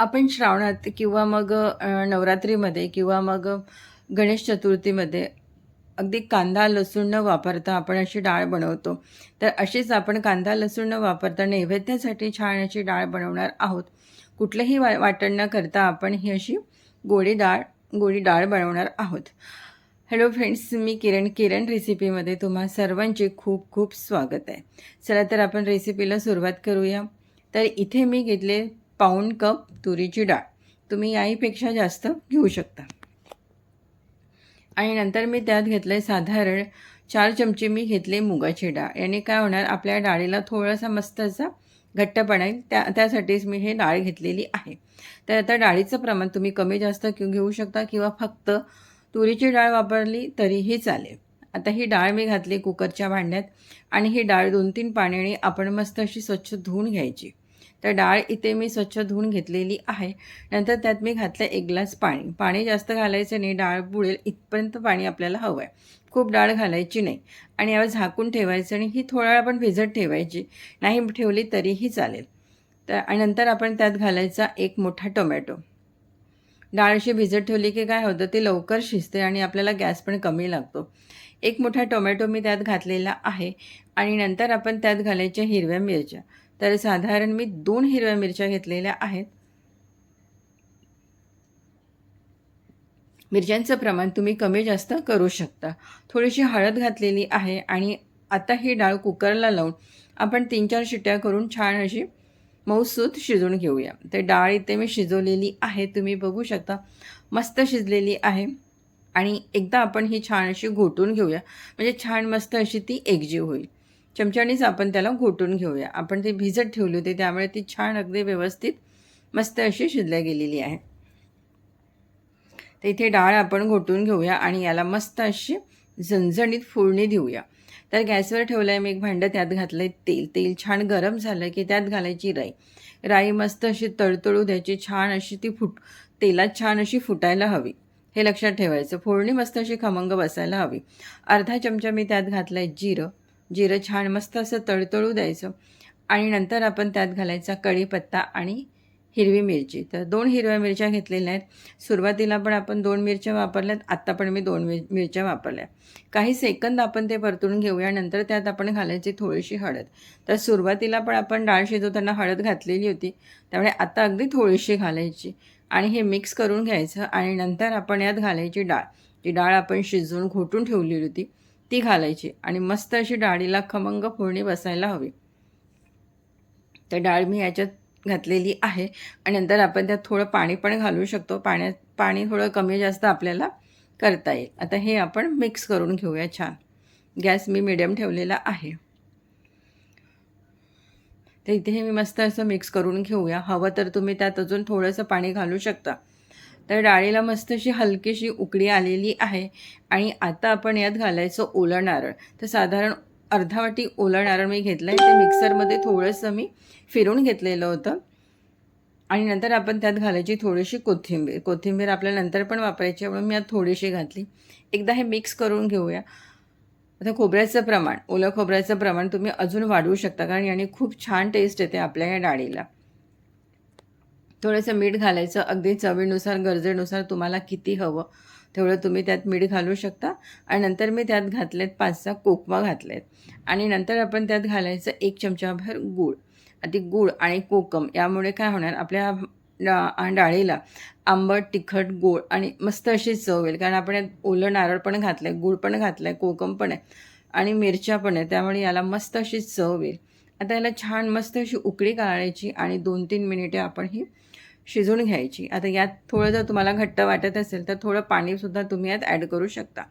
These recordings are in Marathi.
आपण श्रावणात किंवा मग नवरात्रीमध्ये किंवा मग गणेश चतुर्थीमध्ये अगदी कांदा लसूण न वापरता आपण अशी डाळ बनवतो. तर अशीच आपण कांदा लसूण न वापरता नैवेद्यासाठी छान अशी डाळ बनवणार आहोत. कुठलंही वा वाटण न करता आपण ही अशी गोडी डाळ गोडी डाळ बनवणार आहोत. हॅलो फ्रेंड्स मी किरण. किरण रेसिपीमध्ये तुम्हा सर्वांचे खूप खूप स्वागत आहे. चला तर आपण रेसिपीला सुरुवात करूया. तर इथे मी घेतले पाऊण कप तुरीची डाळ. तुम्ही याहीपेक्षा जास्त घेऊ शकता. आणि नंतर मी त्यात घेतलं आहे साधारण चार चमचे मी घेतले मुगाची डाळ. याने काय होणार आपल्या डाळीला थोडासा मस्त असा घट्टपणा येईल. त्या त्यासाठीच मी हे डाळ घेतलेली आहे. तर आता डाळीचं प्रमाण तुम्ही कमी जास्त घेऊ घेऊ शकता किंवा फक्त तुरीची डाळ वापरली तरीही चालेल. आता ही डाळ मी घातली कुकरच्या भांड्यात आणि ही डाळ दोन तीन पाण्याने आपण मस्त अशी स्वच्छ धुवून घ्यायची. तर डाळ इथे मी स्वच्छ धुवून घेतलेली आहे. नंतर त्यात मी घातलं एक ग्लास पाणी. पाणी जास्त घालायचं नाही. डाळ बुडेल इथपर्यंत पाणी आपल्याला हवं आहे खूप डाळ घालायची नाही. आणि यावर झाकून ठेवायचं आणि ही थोडा वेळ आपण भिजत ठेवायची. नाही ठेवली तरीही चालेल. तर आणि नंतर आपण त्यात घालायचा एक मोठा टोमॅटो. डाळ अशी भिजत ठेवली की काय होतं ती लवकर शिजते आणि आपल्याला गॅस पण कमी लागतो. एक मोठा टोमॅटो मी त्यात घातलेला आहे. आणि नंतर आपण त्यात घालायच्या हिरव्या मिरच्या. तर साधारण मी दोन हिरव्या मिरच्या घेतलेल्या आहेत. मिरच्यांचं प्रमाण तुम्ही कमी जास्त करू शकता. थोडीशी हळद घातलेली आहे आणि आता ही डाळ कुकरला लावून आपण तीन चार शिट्ट्या करून छान अशी मऊसूत शिजवून घेऊया. तर डाळ इथे मी शिजवलेली आहे. तुम्ही बघू शकता मस्त शिजलेली आहे. आणि एकदा आपण ही छान अशी घोटून घेऊया. म्हणजे छान मस्त अशी ती एकजीव होईल. चमच्यानीच आपण त्याला घोटून घेऊया. आपण ते भिजत ठेवली होती त्यामुळे ती छान अगदी व्यवस्थित मस्त अशी शिजल्या गेलेली आहे. तर इथे डाळ आपण घोटून घेऊया आणि याला मस्त अशी झणझणीत फोडणी देऊया. तर गॅसवर ठेवलं आहे मी एक भांडं त्यात घातलं आहे तेल. तेल छान गरम झालं की त्यात घालायची राई. राई मस्त अशी तळतळू द्यायची छान अशी ती फुट तेलात छान अशी फुटायला हवी. हे लक्षात ठेवायचं. फोडणी मस्त अशी खमंग बसायला हवी. अर्धा चमचा मी त्यात घातला आहे जिरं. जिरं छान मस्त असं तळतळू द्यायचं. आणि नंतर आपण त्यात घालायचा कढीपत्ता आणि हिरवी मिरची. तर दोन हिरव्या मिरच्या घेतलेल्या आहेत. सुरुवातीला पण आपण दोन मिरच्या वापरल्यात. आत्ता पण मी दोन मिर मिरच्या वापरल्या. काही सेकंद आपण ते परतून घेऊया. नंतर त्यात आपण घालायची थोडीशी हळद. तर सुरुवातीला पण आपण डाळ शिजवताना हळद घातलेली होती. त्यामुळे आता अगदी थोडीशी घालायची. आणि हे मिक्स करून घ्यायचं. आणि नंतर आपण यात घालायची डाळ. जी डाळ आपण शिजवून घोटून ठेवलेली होती. ती घालायची आणि मस्त अशी डाळीला खमंग फोडणी बसायला हवी. तर डाळ मी याच्यात घातलेली आहे आणि नंतर आपण त्यात थोडं पाणी पण घालू शकतो. पाण्यात पाणी थोडं कमी जास्त आपल्याला करता येईल. आता हे आपण मिक्स करून घेऊया छान. गॅस मी मिडियम ठेवलेला आहे. तर इथे हे मी मस्त असं मिक्स करून घेऊया. हवं तर तुम्ही त्यात अजून थोडंसं पाणी घालू शकता. तर डाळीला मस्त अशी हलकीशी उकडी आलेली आहे. आणि आता आपण यात घालायचं ओलं नारळ. तर साधारण अर्धा वाटी ओलं नारळ मी घेतलं आहे ते मिक्सरमध्ये थोडंसं मी फिरून घेतलेलं होतं. आणि नंतर आपण त्यात घालायची थोडीशी कोथिंबीर. कोथिंबीर आपल्या नंतर पण वापरायची म्हणून मी यात थोडीशी घातली. एकदा हे मिक्स करून घेऊया. आता खोबऱ्याचं प्रमाण. ओलं खोबऱ्याचं प्रमाण तुम्ही अजून वाढवू शकता कारण याने खूप छान टेस्ट येते आपल्या या डाळीला थोडंसं मीठ घालायचं अगदी चवीनुसार गरजेनुसार तुम्हाला किती हवं तेवढं तुम्ही त्यात मीठ घालू शकता. आणि नंतर मी त्यात घातलेत पाच सहा कोकमा घातलेत. आणि नंतर आपण त्यात घालायचं एक चमचाभर गूळ. ती गूळ आणि कोकम यामुळे काय होणार आपल्या डा डाळीला आंबट तिखट गोड आणि मस्त अशी चव येईल. कारण आपण यात ओलं नारळ पण घातलं आहे गूळ पण घातलं आहे कोकम पण आहे आणि मिरच्या पण आहे त्यामुळे याला मस्त अशी चव येईल. आता याला छान मस्त अशी उकळी काढायची आणि दोन तीन मिनिटे आपण ही शिजवून घ्यायची. आता यात थोडं जर तुम्हाला घट्ट वाटत असेल तर थोडं पाणीसुद्धा तुम्ही यात ॲड करू शकता.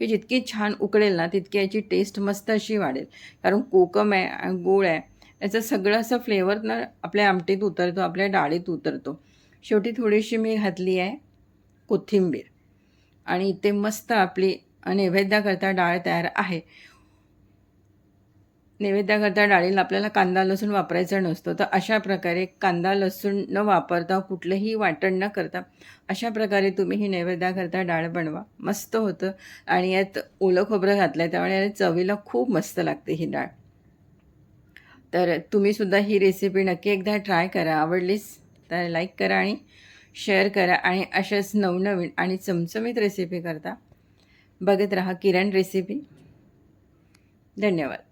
ही जितकी छान उकळेल ना तितकी याची टेस्ट मस्त अशी वाढेल. कारण कोकम आहे गोळ आहे याचं सगळं असं फ्लेवर ना आपल्या आमटीत उतरतो आपल्या डाळीत उतरतो. शेवटी थोडीशी मी घातली आहे कोथिंबीर. आणि इथे मस्त आपली नैवेद्याकरता डाळ तयार आहे. नैवेद्याकरता डाळीला आपल्याला कांदा लसूण वापरायचा नसतो. तर अशा प्रकारे कांदा लसूण न वापरता कुठलंही वाटण न करता अशा प्रकारे तुम्ही ही नैवेद्याकरता डाळ बनवा. मस्त होतं. आणि यात ओलं खोबरं घातलं आहे त्यामुळे या चवीला खूप मस्त लागते ही डाळ. तर तुम्हीसुद्धा ही रेसिपी नक्की एकदा ट्राय करा. आवडलीच तर लाईक करा आणि शेअर करा. आणि अशाच नवनवीन आणि चमचमीत रेसिपी करता बघत राहा किरण रेसिपी धन्यवाद.